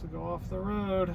to go off the road.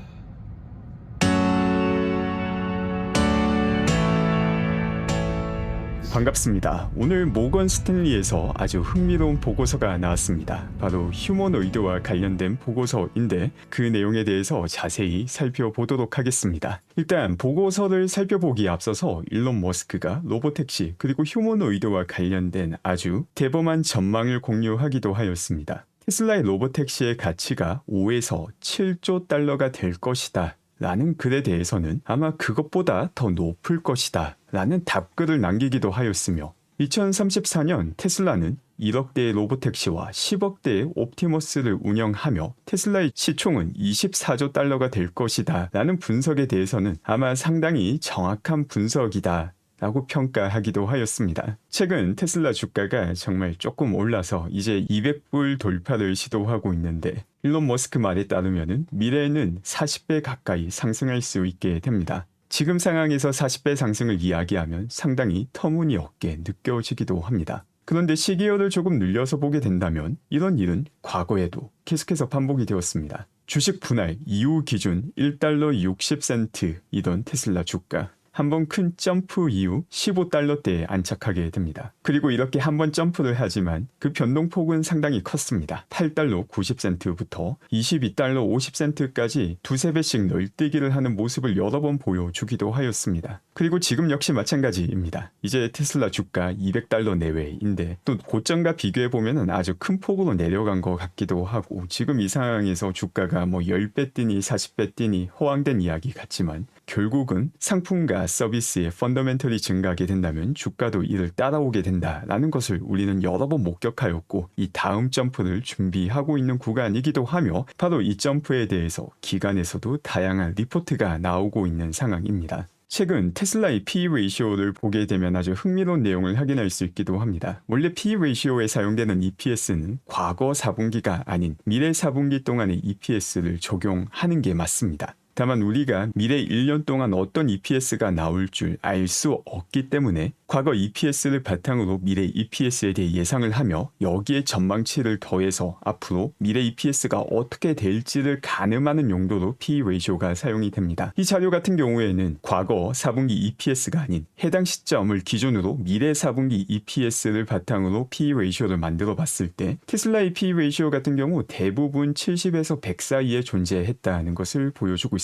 반갑습니다. 오늘 모건 스탠리에서 아주 흥미로운 보고서가 나왔습니다. 바로 휴머노이드와 관련된 보고서인데 그 내용에 대해서 자세히 살펴보도록 하겠습니다. 일단 보고서를 살펴보기에 앞서서 일론 머스크가 로보택시 그리고 휴머노이드와 관련된 아주 대범한 전망을 공유하기도 하였습니다. 테슬라의 로보택시의 가치가 5에서 7조 달러가 될 것이다. 라는 글에 대해서는 아마 그것보다 더 높을 것이다. 라는 답글을 남기기도 하였으며 2034년 테슬라는 1억 대의 로보택시와 10억 대의 옵티머스를 운영하며 테슬라의 시총은 24조 달러가 될 것이다. 라는 분석에 대해서는 아마 상당히 정확한 분석이다. 라고 평가하기도 하였습니다. 최근 테슬라 주가가 정말 조금 올라서 이제 200불 돌파를 시도하고 있는데 일론 머스크 말에 따르면 미래에는 40배 가까이 상승할 수 있게 됩니다. 지금 상황에서 40배 상승을 이야기하면 상당히 터무니없게 느껴지기도 합니다. 그런데 시기열을 조금 늘려서 보게 된다면 이런 일은 과거에도 계속해서 반복이 되었습니다. 주식 분할 이후 기준 1달러 60센트이던 테슬라 주가 한 번 큰 점프 이후 15달러대에 안착하게 됩니다. 그리고 이렇게 한 번 점프를 하지만 그 변동폭은 상당히 컸습니다. 8달러 90센트부터 22달러 50센트까지 두세 배씩 널뛰기를 하는 모습을 여러 번 보여주기도 하였습니다. 그리고 지금 역시 마찬가지입니다. 이제 테슬라 주가 200달러 내외인데 또 고점과 비교해 보면 아주 큰 폭으로 내려간 것 같기도 하고 지금 이 상황에서 주가가 뭐 10배 뛰니 40배 뛰니 허황된 이야기 같지만 결국은 상품과 서비스의 펀더멘털이 증가하게 된다면 주가도 이를 따라오게 된다라는 것을 우리는 여러 번 목격하였고 이 다음 점프를 준비하고 있는 구간이기도 하며 바로 이 점프에 대해서 기관에서도 다양한 리포트가 나오고 있는 상황입니다. 최근 테슬라의 P 레이시오를 보게 되면 아주 흥미로운 내용을 확인할 수 있기도 합니다. 원래 P 레이시오에 사용되는 EPS는 과거 4분기가 아닌 미래 4분기 동안의 EPS를 적용하는 게 맞습니다. 다만 우리가 미래 1년 동안 어떤 EPS가 나올 줄 알 수 없기 때문에 과거 EPS를 바탕으로 미래 EPS에 대해 예상을 하며 여기에 전망치를 더해서 앞으로 미래 EPS가 어떻게 될지를 가늠하는 용도로 P 레이쇼가 사용이 됩니다. 이 자료 같은 경우에는 과거 4분기 EPS가 아닌 해당 시점을 기준으로 미래 4분기 EPS를 바탕으로 P 레이쇼를 만들어 봤을 때 테슬라의 P 레이쇼 같은 경우 대부분 70에서 100 사이에 존재했다는 것을 보여주고 있습니다.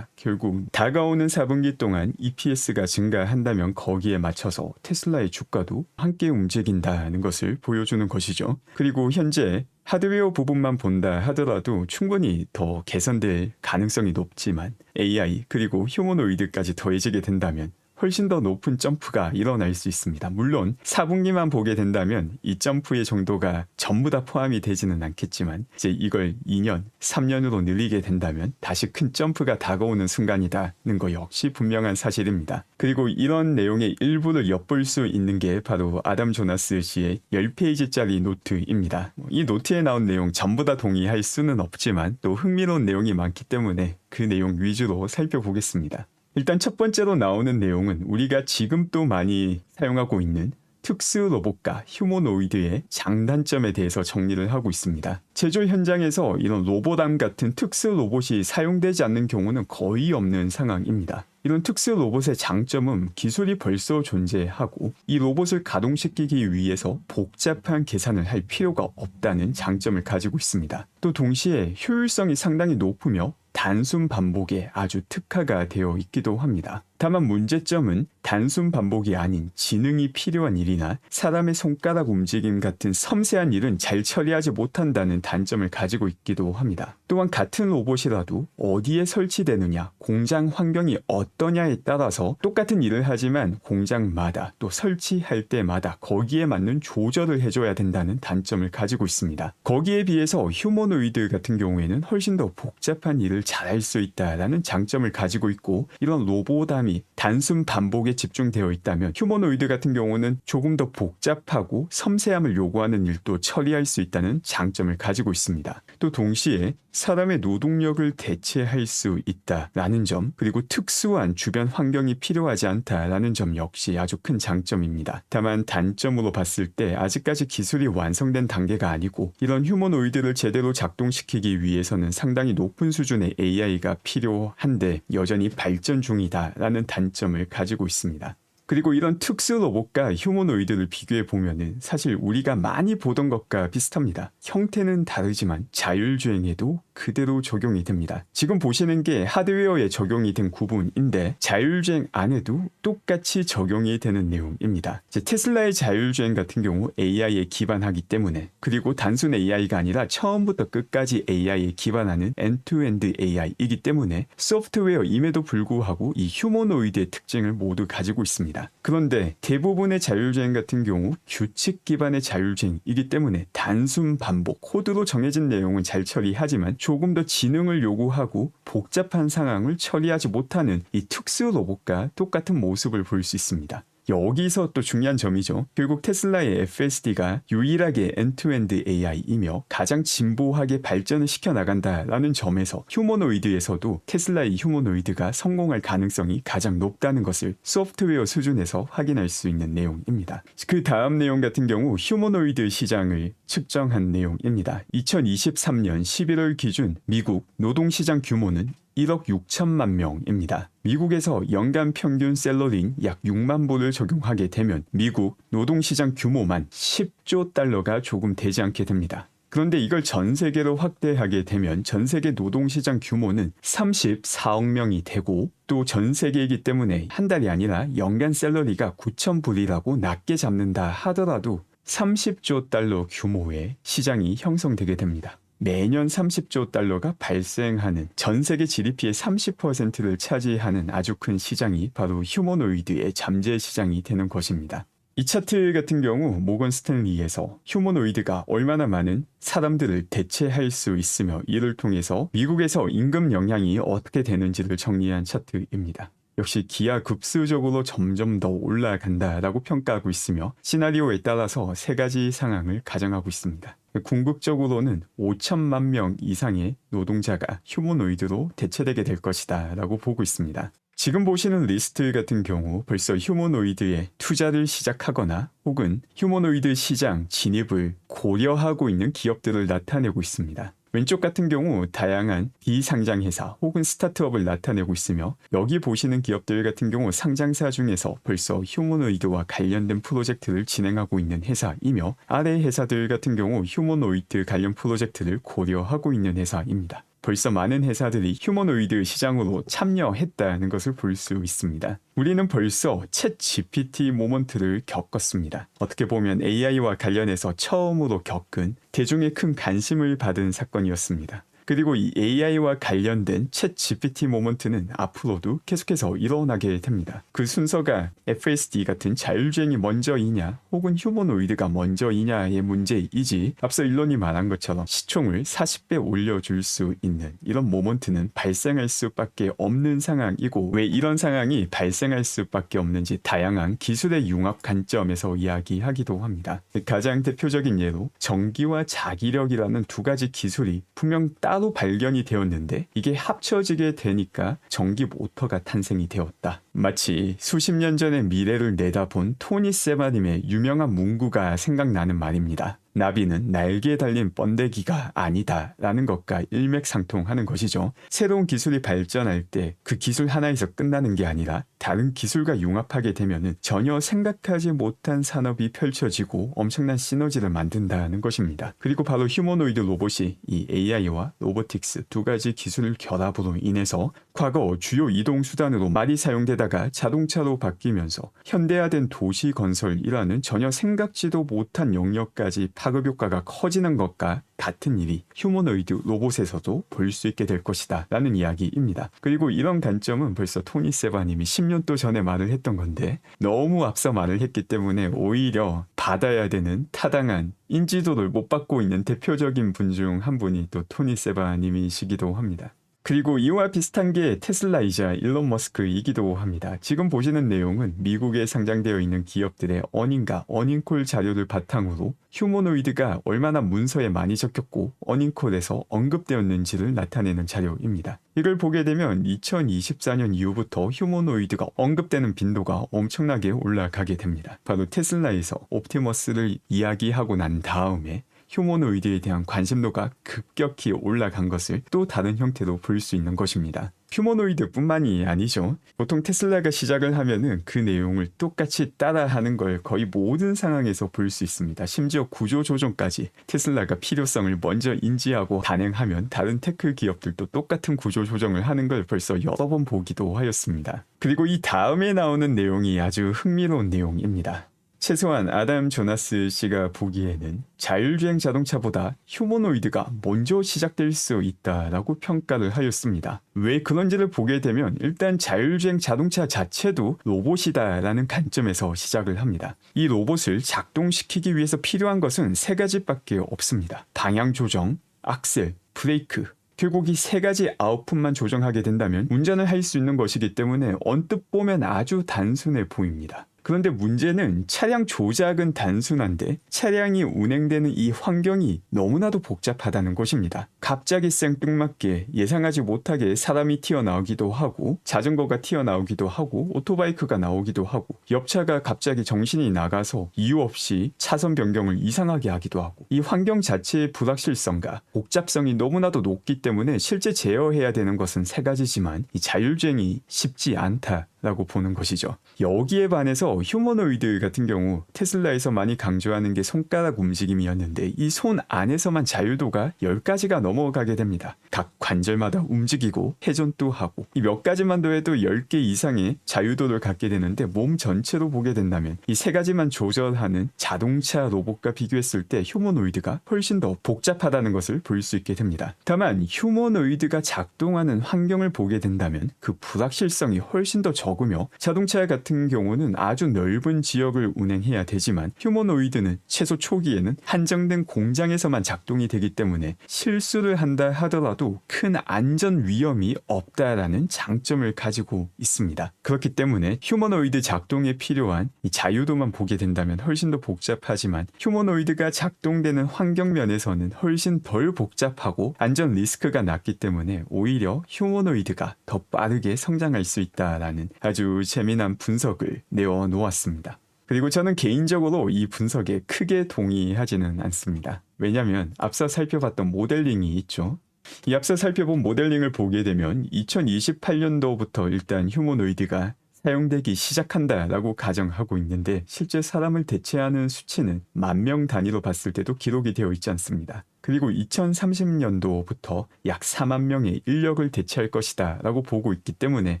결국 다가오는 4분기 동안 EPS가 증가한다면 거기에 맞춰서 테슬라의 주가도 함께 움직인다는 것을 보여주는 것이죠. 그리고 현재 하드웨어 부분만 본다 하더라도 충분히 더 개선될 가능성이 높지만 AI 그리고 휴머노이드까지 더해지게 된다면 훨씬 더 높은 점프가 일어날 수 있습니다. 물론 4분기만 보게 된다면 이 점프의 정도가 전부 다 포함이 되지는 않겠지만 이제 이걸 2년, 3년으로 늘리게 된다면 다시 큰 점프가 다가오는 순간이다는 거 역시 분명한 사실입니다. 그리고 이런 내용의 일부를 엿볼 수 있는 게 바로 아담 조나스 씨의 10페이지짜리 노트입니다. 이 노트에 나온 내용 전부 다 동의할 수는 없지만 또 흥미로운 내용이 많기 때문에 그 내용 위주로 살펴보겠습니다. 일단 첫 번째로 나오는 내용은 우리가 지금 또 많이 사용하고 있는 특수 로봇과 휴머노이드의 장단점에 대해서 정리를 하고 있습니다. 제조 현장에서 이런 로보담 같은 특수 로봇이 사용되지 않는 경우는 거의 없는 상황입니다. 이런 특수 로봇의 장점은 기술이 벌써 존재하고 이 로봇을 가동시키기 위해서 복잡한 계산을 할 필요가 없다는 장점을 가지고 있습니다. 또 동시에 효율성이 상당히 높으며 단순 반복에 아주 특화가 되어 있기도 합니다. 다만 문제점은 단순 반복이 아닌 지능이 필요한 일이나 사람의 손가락 움직임 같은 섬세한 일은 잘 처리하지 못한다는 단점을 가지고 있기도 합니다. 또한 같은 로봇이라도 어디에 설치되느냐, 공장 환경이 어떠냐에 따라서 똑같은 일을 하지만 공장마다 또 설치할 때마다 거기에 맞는 조절을 해줘야 된다는 단점을 가지고 있습니다. 거기에 비해서 휴머노이드 같은 경우에는 훨씬 더 복잡한 일을 잘할 수 있다라는 장점을 가지고 있고 이런 로 보담이 단순 반복에 집중되어 있다면 휴머노이드 같은 경우는 조금 더 복잡하고 섬세함을 요구하는 일도 처리할 수 있다는 장점을 가지고 있습니다. 또 동시에 사람의 노동력을 대체할 수 있다라는 점 그리고 특수한 주변 환경이 필요하지 않다라는 점 역시 아주 큰 장점입니다. 다만 단점으로 봤을 때 아직까지 기술이 완성된 단계가 아니고 이런 휴머노이드를 제대로 작동시키기 위해서는 상당히 높은 수준의 AI가 필요한데 여전히 발전 중이다라는 단점을 가지고 있습니다. 그리고 이런 특수 로봇과 휴머노이드를 비교해 보면은 사실 우리가 많이 보던 것과 비슷합니다. 형태는 다르지만 자율주행에도 그대로 적용이 됩니다. 지금 보시는 게 하드웨어에 적용이 된 구분인데 자율주행 안에도 똑같이 적용이 되는 내용입니다. 테슬라의 자율주행 같은 경우 AI에 기반하기 때문에 그리고 단순 AI가 아니라 처음부터 끝까지 AI에 기반하는 end-to-end AI이기 때문에 소프트웨어임에도 불구하고 이 휴머노이드의 특징을 모두 가지고 있습니다. 그런데 대부분의 자율주행 같은 경우 규칙 기반의 자율주행이기 때문에 단순 반복, 코드로 정해진 내용은 잘 처리하지만 조금 더 지능을 요구하고 복잡한 상황을 처리하지 못하는 이 특수 로봇과 똑같은 모습을 볼 수 있습니다. 여기서 또 중요한 점이죠. 결국 테슬라의 FSD가 유일하게 end-to-end AI이며 가장 진보하게 발전을 시켜 나간다라는 점에서 휴머노이드에서도 테슬라의 휴머노이드가 성공할 가능성이 가장 높다는 것을 소프트웨어 수준에서 확인할 수 있는 내용입니다. 그 다음 내용 같은 경우 휴머노이드 시장을 측정한 내용입니다. 2023년 11월 기준 미국 노동시장 규모는 1억 6천만 명입니다. 미국에서 연간 평균 셀러링 약 6만 불을 적용하게 되면 미국 노동시장 규모만 10조 달러가 조금 되지 않게 됩니다. 그런데 이걸 전 세계로 확대하게 되면 전 세계 노동시장 규모는 34억 명이 되고 또 전 세계이기 때문에 한 달이 아니라 연간 셀러리가 9천 불이라고 낮게 잡는다 하더라도 30조 달러 규모의 시장이 형성되게 됩니다. 매년 30조 달러가 발생하는 전 세계 GDP의 30%를 차지하는 아주 큰 시장이 바로 휴머노이드의 잠재 시장이 되는 것입니다. 이 차트 같은 경우 모건 스탠리에서 휴머노이드가 얼마나 많은 사람들을 대체할 수 있으며 이를 통해서 미국에서 임금 영향이 어떻게 되는지를 정리한 차트입니다. 역시 기하급수적으로 점점 더 올라간다라고 평가하고 있으며 시나리오에 따라서 세 가지 상황을 가정하고 있습니다. 궁극적으로는 5천만 명 이상의 노동자가 휴머노이드로 대체되게 될 것이다 라고 보고 있습니다. 지금 보시는 리스트 같은 경우 벌써 휴머노이드에 투자를 시작하거나 혹은 휴머노이드 시장 진입을 고려하고 있는 기업들을 나타내고 있습니다. 왼쪽 같은 경우 다양한 비상장 회사 혹은 스타트업을 나타내고 있으며 여기 보시는 기업들 같은 경우 상장사 중에서 벌써 휴머노이드와 관련된 프로젝트를 진행하고 있는 회사이며 아래 회사들 같은 경우 휴머노이드 관련 프로젝트를 고려하고 있는 회사입니다. 벌써 많은 회사들이 휴머노이드 시장으로 참여했다는 것을 볼 수 있습니다. 우리는 벌써 챗 GPT 모먼트를 겪었습니다. 어떻게 보면 AI와 관련해서 처음으로 겪은 대중의 큰 관심을 받은 사건이었습니다. 그리고 이 AI와 관련된 챗 GPT 모먼트는 앞으로도 계속해서 일어나게 됩니다. 그 순서가 FSD 같은 자율주행이 먼저이냐 혹은 휴머노이드가 먼저이냐의 문제이지 앞서 일론이 말한 것처럼 시총을 40배 올려줄 수 있는 이런 모먼트는 발생할 수밖에 없는 상황이고 왜 이런 상황이 발생할 수밖에 없는지 다양한 기술의 융합 관점에서 이야기하기도 합니다. 가장 대표적인 예로 전기와 자기력이라는 두 가지 기술이 분명 따 따로 발견이 되었는데 이게 합쳐지게 되니까 전기 모터가 탄생이 되었다. 마치 수십 년 전의 미래를 내다본 토니 세바님의 유명한 문구가 생각나는 말입니다. 나비는 날개에 달린 번데기가 아니다 라는 것과 일맥상통하는 것이죠. 새로운 기술이 발전할 때 그 기술 하나에서 끝나는 게 아니라 다른 기술과 융합하게 되면은 전혀 생각하지 못한 산업이 펼쳐지고 엄청난 시너지를 만든다는 것입니다. 그리고 바로 휴머노이드 로봇이 이 AI와 로보틱스 두 가지 기술 결합으로 인해서 과거 주요 이동 수단으로 말이 사용되다가 자동차로 바뀌면서 현대화된 도시 건설이라는 전혀 생각지도 못한 영역까지 파급 효과가 커지는 것과 같은 일이 휴머노이드 로봇에서도 볼 수 있게 될 것이다 라는 이야기입니다. 그리고 이런 관점은 벌써 토니 세바님이 10년도 전에 말을 했던 건데 너무 앞서 말을 했기 때문에 오히려 받아야 되는 타당한 인지도를 못 받고 있는 대표적인 분 중 한 분이 또 토니 세바님이시기도 합니다. 그리고 이와 비슷한 게 테슬라이자 일론 머스크이기도 합니다. 지금 보시는 내용은 미국에 상장되어 있는 기업들의 어닝과 어닝콜 자료를 바탕으로 휴머노이드가 얼마나 문서에 많이 적혔고 어닝콜에서 언급되었는지를 나타내는 자료입니다. 이걸 보게 되면 2024년 이후부터 휴머노이드가 언급되는 빈도가 엄청나게 올라가게 됩니다. 바로 테슬라에서 옵티머스를 이야기하고 난 다음에 휴머노이드에 대한 관심도가 급격히 올라간 것을 또 다른 형태로 볼 수 있는 것입니다. 휴머노이드뿐만이 아니죠. 보통 테슬라가 시작을 하면은 그 내용을 똑같이 따라하는 걸 거의 모든 상황에서 볼 수 있습니다. 심지어 구조 조정까지 테슬라가 필요성을 먼저 인지하고 단행하면 다른 테크 기업들도 똑같은 구조 조정을 하는 걸 벌써 여러 번 보기도 하였습니다. 그리고 이 다음에 나오는 내용이 아주 흥미로운 내용입니다. 최소한 아담 조나스 씨가 보기에는 자율주행 자동차보다 휴머노이드가 먼저 시작될 수 있다라고 평가를 하였습니다. 왜 그런지를 보게 되면 일단 자율주행 자동차 자체도 로봇이다라는 관점에서 시작을 합니다. 이 로봇을 작동시키기 위해서 필요한 것은 세 가지밖에 없습니다. 방향 조정, 악셀, 브레이크, 결국 이 세 가지 아웃풋만 조정하게 된다면 운전을 할 수 있는 것이기 때문에 언뜻 보면 아주 단순해 보입니다. 그런데 문제는 차량 조작은 단순한데 차량이 운행되는 이 환경이 너무나도 복잡하다는 것입니다. 갑자기 생뚱맞게 예상하지 못하게 사람이 튀어나오기도 하고 자전거가 튀어나오기도 하고 오토바이크가 나오기도 하고 옆차가 갑자기 정신이 나가서 이유 없이 차선 변경을 이상하게 하기도 하고 이 환경 자체의 불확실성과 복잡성이 너무나도 높기 때문에 실제 제어해야 되는 것은 세 가지지만 이 자율주행이 쉽지 않다. 라고 보는 것이죠. 여기에 반해서 휴머노이드 같은 경우 테슬라에서 많이 강조하는 게 손가락 움직임이었는데 이 손 안에서만 자율도가 10가지가 넘어가게 됩니다. 각 관절마다 움직이고 회전도 하고 이 몇 가지만 더해도 10개 이상의 자율도를 갖게 되는데 몸 전체로 보게 된다면 이 세 가지만 조절하는 자동차 로봇과 비교했을 때 휴머노이드가 훨씬 더 복잡하다는 것을 볼 수 있게 됩니다. 다만 휴머노이드가 작동하는 환경을 보게 된다면 그 불확실성이 훨씬 더 적 으며 자동차 같은 경우는 아주 넓은 지역을 운행해야 되지만 휴머노이드는 최소 초기에는 한정된 공장에서만 작동이 되기 때문에 실수를 한다 하더라도 큰 안전 위험이 없다라는 장점을 가지고 있습니다. 그렇기 때문에 휴머노이드 작동에 필요한 이 자유도만 보게 된다면 훨씬 더 복잡하지만 휴머노이드가 작동되는 환경 면에서는 훨씬 덜 복잡하고 안전 리스크가 낮기 때문에 오히려 휴머노이드가 더 빠르게 성장할 수 있다라는 아주 재미난 분석을 내어 놓았습니다. 그리고 저는 개인적으로 이 분석에 크게 동의하지는 않습니다. 왜냐하면 앞서 살펴봤던 모델링이 있죠. 이 앞서 살펴본 모델링을 보게 되면 2028년도부터 일단 휴머노이드가 사용되기 시작한다라고 가정하고 있는데 실제 사람을 대체하는 수치는 만 명 단위로 봤을 때도 기록이 되어 있지 않습니다. 그리고 2030년도부터 약 4만 명의 인력을 대체할 것이다 라고 보고 있기 때문에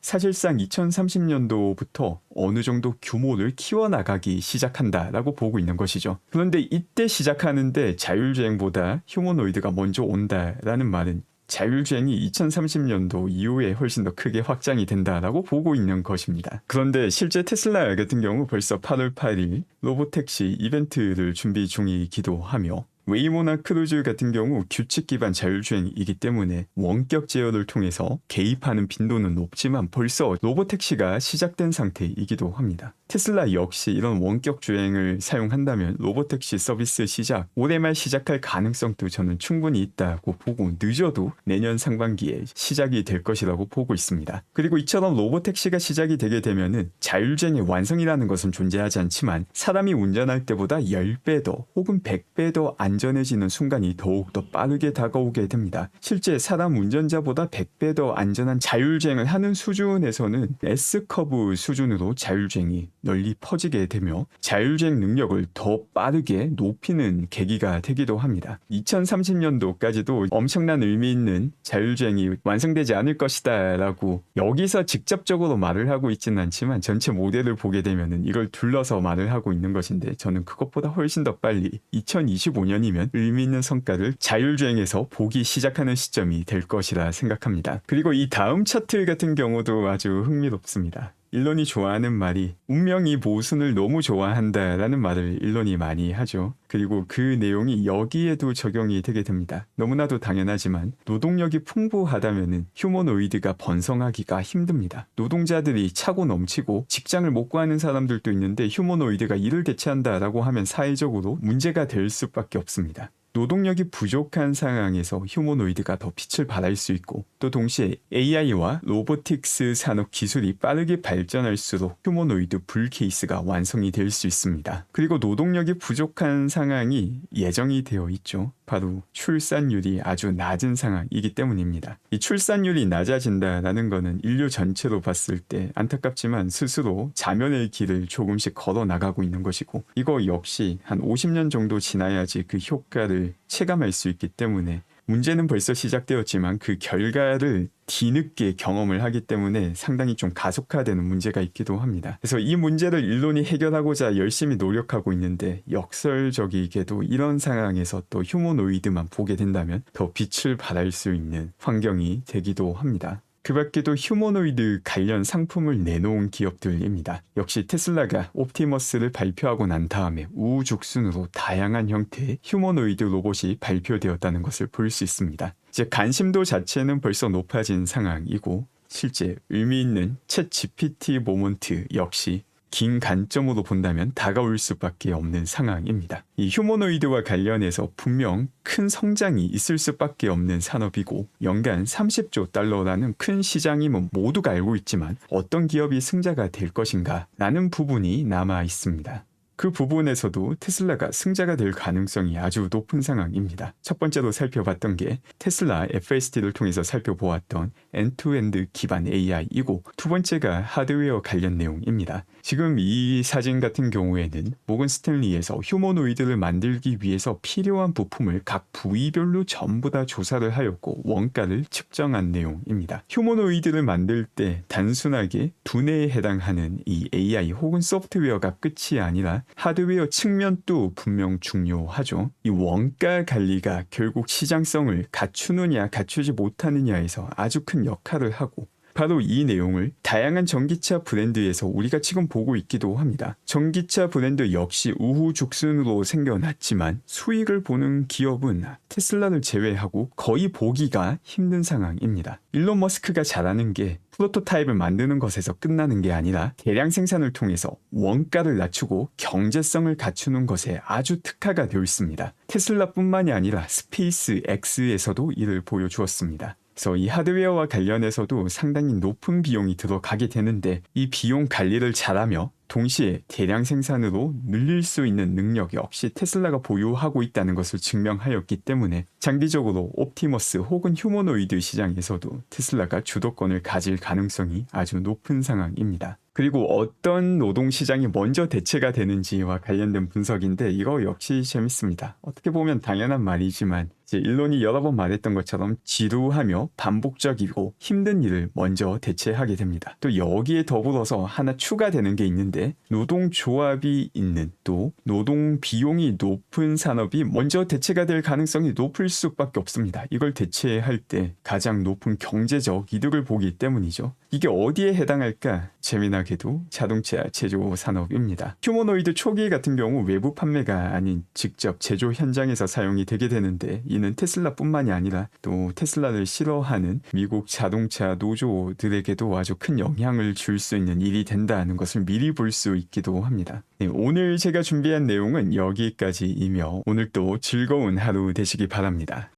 사실상 2030년도부터 어느 정도 규모를 키워나가기 시작한다 라고 보고 있는 것이죠. 그런데 이때 시작하는데 자율주행보다 휴머노이드가 먼저 온다 라는 말은 자율주행이 2030년도 이후에 훨씬 더 크게 확장이 된다라고 보고 있는 것입니다. 그런데 실제 테슬라 같은 경우 벌써 8월 8일 로보택시 이벤트를 준비 중이기도 하며 웨이모나 크루즈 같은 경우 규칙 기반 자율주행이기 때문에 원격 제어를 통해서 개입하는 빈도는 높지만 벌써 로보택시가 시작된 상태이기도 합니다. 테슬라 역시 이런 원격 주행을 사용한다면 로보택시 서비스 시작 올해 말 시작할 가능성도 저는 충분히 있다고 보고 늦어도 내년 상반기에 시작이 될 것이라고 보고 있습니다. 그리고 이처럼 로보택시가 시작이 되게 되면은 자율주행의 완성이라는 것은 존재하지 않지만 사람이 운전할 때보다 10배 더 혹은 100배 더안 전해지는 순간이 더욱 더 빠르게 다가오게 됩니다. 실제 사람 운전자보다 100배 더 안전한 자율주행을 하는 수준에서는 S커브 수준으로 자율주행이 널리 퍼지게 되며 자율주행 능력을 더 빠르게 높이는 계기가 되기도 합니다. 2030년도까지도 엄청난 의미 있는 자율주행이 완성되지 않을 것이다 라고 여기서 직접적으로 말을 하고 있지는 않지만 전체 모델을 보게 되면은 이걸 둘러서 말을 하고 있는 것인데 저는 그것보다 훨씬 더 빨리 2025년이 면 의미 있는 성과를 자율주행에서 보기 시작하는 시점이 될 것이라 생각합니다. 그리고 이 다음 차트 같은 경우도 아주 흥미롭습니다. 일론이 좋아하는 말이 운명이 모순을 너무 좋아한다라는 말을 일론이 많이 하죠. 그리고 그 내용이 여기에도 적용이 되게 됩니다. 너무나도 당연하지만 노동력이 풍부하다면은 휴머노이드가 번성하기가 힘듭니다. 노동자들이 차고 넘치고 직장을 못 구하는 사람들도 있는데 휴머노이드가 이를 대체한다라고 하면 사회적으로 문제가 될 수밖에 없습니다. 노동력이 부족한 상황에서 휴머노이드가 더 빛을 발할 수 있고 또 동시에 AI와 로보틱스 산업 기술이 빠르게 발전할수록 휴머노이드 불 케이스가 완성이 될 수 있습니다. 그리고 노동력이 부족한 상황이 예정이 되어 있죠. 바로 출산율이 아주 낮은 상황이기 때문입니다. 이 출산율이 낮아진다라는 것은 인류 전체로 봤을 때 안타깝지만 스스로 자멸의 길을 조금씩 걸어 나가고 있는 것이고 이거 역시 한 50년 정도 지나야지 그 효과를 체감할 수 있기 때문에 문제는 벌써 시작되었지만 그 결과를 뒤늦게 경험을 하기 때문에 상당히 좀 가속화되는 문제가 있기도 합니다. 그래서 이 문제를 일론이 해결하고자 열심히 노력하고 있는데 역설적이게도 이런 상황에서 또 휴머노이드만 보게 된다면 더 빛을 발할 수 있는 환경이 되기도 합니다. 그 밖에도 휴머노이드 관련 상품을 내놓은 기업들입니다. 역시 테슬라가 옵티머스를 발표하고 난 다음에 우후죽순으로 다양한 형태의 휴머노이드 로봇이 발표되었다는 것을 볼 수 있습니다. 이제 관심도 자체는 벌써 높아진 상황이고 실제 의미 있는 챗 GPT 모먼트 역시 긴 관점으로 본다면 다가올 수밖에 없는 상황입니다. 이 휴머노이드와 관련해서 분명 큰 성장이 있을 수밖에 없는 산업이고 연간 30조 달러라는 큰 시장임은 모두가 알고 있지만 어떤 기업이 승자가 될 것인가 라는 부분이 남아 있습니다. 그 부분에서도 테슬라가 승자가 될 가능성이 아주 높은 상황입니다. 첫 번째로 살펴봤던 게 테슬라 FSD를 통해서 살펴보았던 엔투엔드 기반 AI이고 두 번째가 하드웨어 관련 내용입니다. 지금 이 사진 같은 경우에는 모건 스탠리에서 휴머노이드를 만들기 위해서 필요한 부품을 각 부위별로 전부 다 조사를 하였고 원가를 측정한 내용입니다. 휴머노이드를 만들 때 단순하게 두뇌에 해당하는 이 AI 혹은 소프트웨어가 끝이 아니라 하드웨어 측면도 분명 중요하죠. 이 원가 관리가 결국 시장성을 갖추느냐 갖추지 못하느냐에서 아주 큰 역할을 하고 바로 이 내용을 다양한 전기차 브랜드에서 우리가 지금 보고 있기도 합니다. 전기차 브랜드 역시 우후죽순으로 생겨났지만 수익을 보는 기업은 테슬라를 제외하고 거의 보기가 힘든 상황입니다. 일론 머스크가 잘하는 게 프로토타입을 만드는 것에서 끝나는 게 아니라 대량 생산을 통해서 원가를 낮추고 경제성을 갖추는 것에 아주 특화가 되어 있습니다. 테슬라뿐만이 아니라 스페이스 X에서도 이를 보여주었습니다. 그래서 이 하드웨어와 관련해서도 상당히 높은 비용이 들어가게 되는데 이 비용 관리를 잘하며 동시에 대량 생산으로 늘릴 수 있는 능력 역시 테슬라가 보유하고 있다는 것을 증명하였기 때문에 장기적으로 옵티머스 혹은 휴머노이드 시장에서도 테슬라가 주도권을 가질 가능성이 아주 높은 상황입니다. 그리고 어떤 노동 시장이 먼저 대체가 되는지와 관련된 분석인데 이거 역시 재밌습니다. 어떻게 보면 당연한 말이지만 일론이 여러 번 말했던 것처럼 지루하며 반복적이고 힘든 일을 먼저 대체하게 됩니다. 또 여기에 더불어서 하나 추가되는 게 있는데 노동조합이 있는 또 노동 비용이 높은 산업이 먼저 대체가 될 가능성이 높을 수밖에 없습니다. 이걸 대체할 때 가장 높은 경제적 이득을 보기 때문이죠. 이게 어디에 해당할까? 재미나게도 자동차 제조 산업입니다. 휴머노이드 초기 같은 경우 외부 판매가 아닌 직접 제조 현장에서 사용이 되게 되는데 이는 테슬라뿐만이 아니라 또 테슬라를 싫어하는 미국 자동차 노조들에게도 아주 큰 영향을 줄 수 있는 일이 된다는 것을 미리 볼 수 있기도 합니다. 네, 오늘 제가 준비한 내용은 여기까지이며 오늘도 즐거운 하루 되시기 바랍니다.